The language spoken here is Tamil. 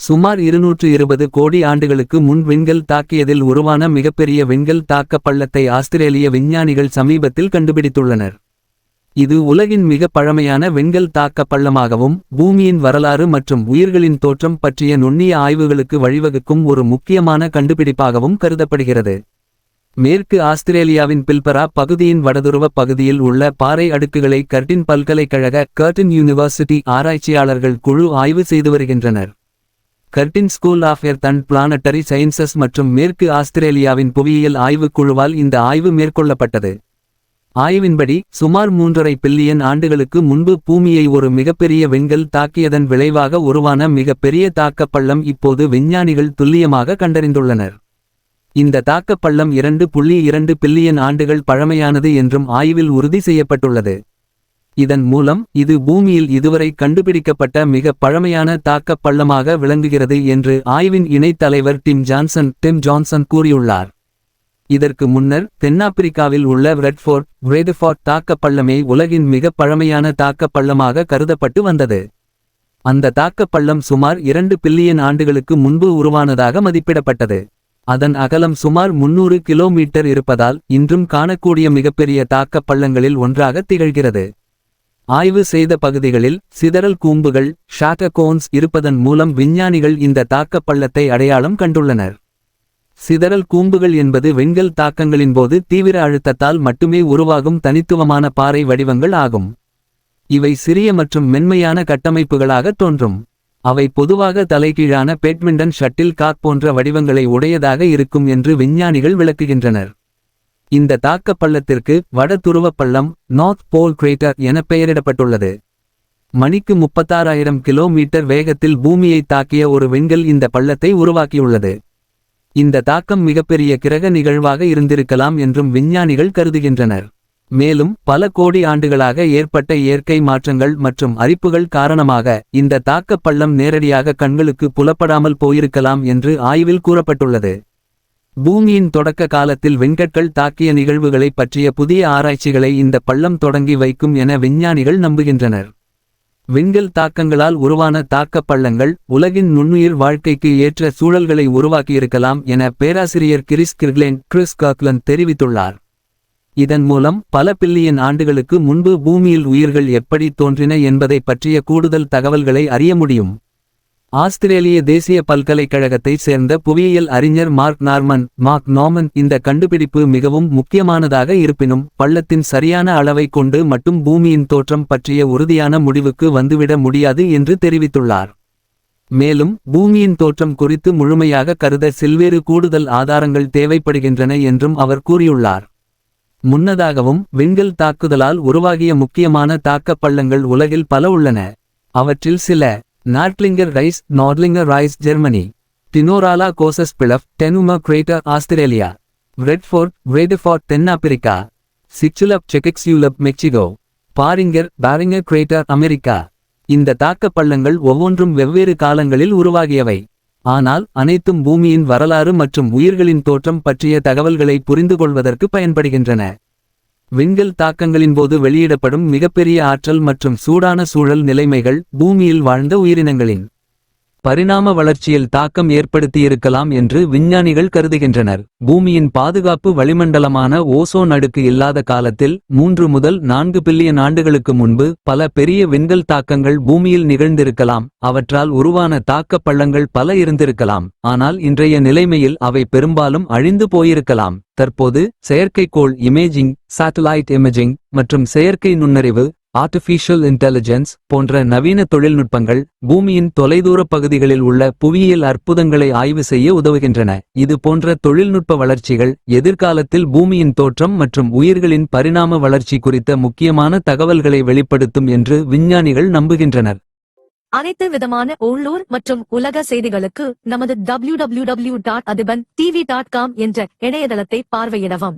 சுமார் இருநூற்று இருபது கோடி ஆண்டுகளுக்கு முன் விண்கல் தாக்கியதில் உருவான மிகப்பெரிய விண்கல் தாக்க பள்ளத்தை ஆஸ்திரேலிய விஞ்ஞானிகள் சமீபத்தில் கண்டுபிடித்துள்ளனர். இது உலகின் மிக பழமையான விண்கல் தாக்க பள்ளமாகவும் பூமியின் வரலாறு மற்றும் உயிர்களின் தோற்றம் பற்றிய நுண்ணிய ஆய்வுகளுக்கு வழிவகுக்கும் ஒரு முக்கியமான கண்டுபிடிப்பாகவும் கருதப்படுகிறது. மேற்கு ஆஸ்திரேலியாவின் பில்பரா பகுதியின் வடதுருவ பகுதியில் உள்ள பாறை அடுக்குகளை கர்டின் பல்கலைக்கழக கர்டின் யூனிவர்சிட்டி ஆராய்ச்சியாளர்கள் குழு ஆய்வு செய்து வருகின்றனர். Curtin school of earth and planetary sciences மற்றும் மேற்கு ஆஸ்திரேலியாவின் புவியியல் ஆய்வுக் குழுவால் இந்த ஆய்வு மேற்கொள்ளப்பட்டது. ஆய்வின்படி சுமார் மூன்றரை பில்லியன் ஆண்டுகளுக்கு முன்பு பூமியை ஒரு மிகப்பெரிய விண்கல் தாக்கியதன் விளைவாக உருவான மிகப்பெரிய தாக்கப்பள்ளம் இப்போது விஞ்ஞானிகள் துல்லியமாக கண்டறிந்துள்ளனர். இந்த தாக்கப்பள்ளம் இரண்டு புள்ளி இரண்டு பில்லியன் ஆண்டுகள் பழமையானது என்றும் ஆய்வில் உறுதி செய்யப்பட்டுள்ளது. இதன் மூலம் இது பூமியில் இதுவரை கண்டுபிடிக்கப்பட்ட மிக பழமையான தாக்கப் பள்ளமாக விளங்குகிறது என்று ஆய்வின் இணைத் தலைவர் டிம் ஜான்சன் டிம் ஜான்சன் கூறியுள்ளார். இதற்கு முன்னர் தென்னாப்பிரிக்காவில் உள்ள ரெட்ஃபோர்ட் ரேதுஃபார்ட் தாக்கப் பள்ளமே உலகின் மிக பழமையான தாக்கப் பள்ளமாக கருதப்பட்டு வந்தது. அந்த தாக்கப் பள்ளம் சுமார் இரண்டு பில்லியன் ஆண்டுகளுக்கு முன்பு உருவானதாக மதிப்பிடப்பட்டது. அதன் அகலம் சுமார் முன்னூறு கிலோமீட்டர் இருப்பதால் இன்றும் காணக்கூடிய மிகப்பெரிய தாக்கப் பள்ளங்களில் ஒன்றாக திகழ்கிறது. ஆய்வு செய்த பகுதிகளில் சிதறல் கூம்புகள் ஷாட்டகோன்ஸ் இருப்பதன் மூலம் விஞ்ஞானிகள் இந்த தாக்கப் பள்ளத்தை அடையாளம் கண்டுள்ளனர். சிதறல் கூம்புகள் என்பது வெண்கல் தாக்கங்களின் போது தீவிர அழுத்தத்தால் மட்டுமே உருவாகும் தனித்துவமான பாறை வடிவங்கள் ஆகும். இவை சிறிய மற்றும் மென்மையான கட்டமைப்புகளாக தோன்றும். அவை பொதுவாக தலைகீழான பேட்மிண்டன் ஷட்டில் காக் போன்ற வடிவங்களை உடையதாக இருக்கும் என்று விஞ்ஞானிகள் விளக்குகின்றனர். இந்த தாக்கப் பள்ளத்திற்கு வட துருவப் பள்ளம் நார்த் போல் கிரேட்டர் என பெயரிடப்பட்டுள்ளது. மணிக்கு முப்பத்தாறாயிரம் கிலோமீட்டர் வேகத்தில் பூமியை தாக்கிய ஒரு விண்கல் இந்த பள்ளத்தை உருவாக்கியுள்ளது. இந்த தாக்கம் மிகப்பெரிய கிரக நிகழ்வாக இருந்திருக்கலாம் என்றும் விஞ்ஞானிகள் கருதுகின்றனர். மேலும் பல கோடி ஆண்டுகளாக ஏற்பட்ட இயற்கை மாற்றங்கள் மற்றும் அரிப்புகள் காரணமாக இந்த தாக்கப் பள்ளம் நேரடியாக கண்களுக்கு புலப்படாமல் போயிருக்கலாம் என்று ஆய்வில் கூறப்பட்டுள்ளது. பூமியின் தொடக்க காலத்தில் வெண்கற்கள் தாக்கிய நிகழ்வுகளைப் பற்றிய புதிய ஆராய்ச்சிகளை இந்த பள்ளம் தொடங்கி வைக்கும் என விஞ்ஞானிகள் நம்புகின்றனர். விண்கல் தாக்கங்களால் உருவான தாக்கப் பள்ளங்கள் உலகின் நுண்ணுயிர் வாழ்க்கைக்கு ஏற்ற சூழல்களை உருவாக்கியிருக்கலாம் என பேராசிரியர் கிறிஸ் கிர்க்லேன் கிறிஸ் காக்லன் தெரிவித்துள்ளார். இதன் மூலம் பல பில்லியன் ஆண்டுகளுக்கு முன்பு பூமியில் உயிர்கள் எப்படி தோன்றின என்பதைப் பற்றிய கூடுதல் தகவல்களை அறிய முடியும். ஆஸ்திரேலிய தேசிய பல்கலைக்கழகத்தைச் சேர்ந்த புவியியல் அறிஞர் மார்க் நார்மன் மார்க் நார்மன் இந்த கண்டுபிடிப்பு மிகவும் முக்கியமானதாக இருப்பினும் பள்ளத்தின் சரியான அளவைக் கொண்டு மட்டும் பூமியின் தோற்றம் பற்றிய உறுதியான முடிவுக்கு வந்துவிட முடியாது என்று தெரிவித்துள்ளார். மேலும் பூமியின் தோற்றம் குறித்து முழுமையாக கருத சில்வேறு கூடுதல் ஆதாரங்கள் தேவைப்படுகின்றன என்றும் அவர் கூறியுள்ளார். முன்னதாகவும் விண்கல் தாக்குதலால் உருவாகிய முக்கியமான தாக்கப் பள்ளங்கள் உலகில் பல உள்ளன. அவற்றில் சில Nordlinger Ries Nordlinger Ries Germany டினோராலா Gosses Bluff டெனுமா கிரேட்டர் ஆஸ்திரேலியா ரெட்ஃபோர்ட் வேடஃபோர்ட் தென்னாப்பிரிக்கா Chicxulub Chicxulub Mexico Barringer Barringer crater America இந்த தாக்கப் பள்ளங்கள் ஒவ்வொன்றும் வெவ்வேறு காலங்களில் உருவாகியவை. ஆனால் அனைத்தும் பூமியின் வரலாறு மற்றும் உயிர்களின் தோற்றம் பற்றிய தகவல்களை புரிந்துகொள்வதற்கு பயன்படுகின்றன. விண்கல் தாக்கங்களின் போது வெளியிடப்படும் மிகப்பெரிய ஆற்றல் மற்றும் சூடான சூழல் நிலைமைகள் பூமியில் வாழ்ந்த உயிரினங்களின் பரிணாம வளர்ச்சியில் தாக்கம் ஏற்படுத்தியிருக்கலாம் என்று விஞ்ஞானிகள் கருதுகின்றனர். பூமியின் பாதுகாப்பு வளிமண்டலமான ஓசோன் அடுக்கு இல்லாத காலத்தில் மூன்று முதல் நான்கு பில்லியன் ஆண்டுகளுக்கு முன்பு பல பெரிய விண்கல் தாக்கங்கள் பூமியில் நிகழ்ந்திருக்கலாம். அவற்றால் உருவான தாக்கப் பள்ளங்கள் பல இருந்திருக்கலாம். ஆனால் இன்றைய நிலைமையில் அவை பெரும்பாலும் அழிந்து போயிருக்கலாம். தற்போது செயற்கைக்கோள் இமேஜிங் சாட்டலைட் இமேஜிங் மற்றும் செயற்கை நுண்ணறிவு ஆர்டிஃபிஷியல் இன்டெலிஜென்ஸ் போன்ற நவீன தொழில்நுட்பங்கள் பூமியின் தொலைதூர பகுதிகளில் உள்ள புவியியல் அற்புதங்களை ஆய்வு செய்ய உதவுகின்றன. இது போன்ற தொழில்நுட்ப வளர்ச்சிகள் எதிர்காலத்தில் பூமியின் தோற்றம் மற்றும் உயிர்களின் பரிணாம வளர்ச்சி குறித்த முக்கியமான தகவல்களை வெளிப்படுத்தும் என்று விஞ்ஞானிகள் நம்புகின்றனர். அனைத்து விதமான உள்ளூர் மற்றும் உலக செய்திகளுக்கு நமது W W W dot Athiban TV dot com என்ற இணையதளத்தை பார்வையிடவும்.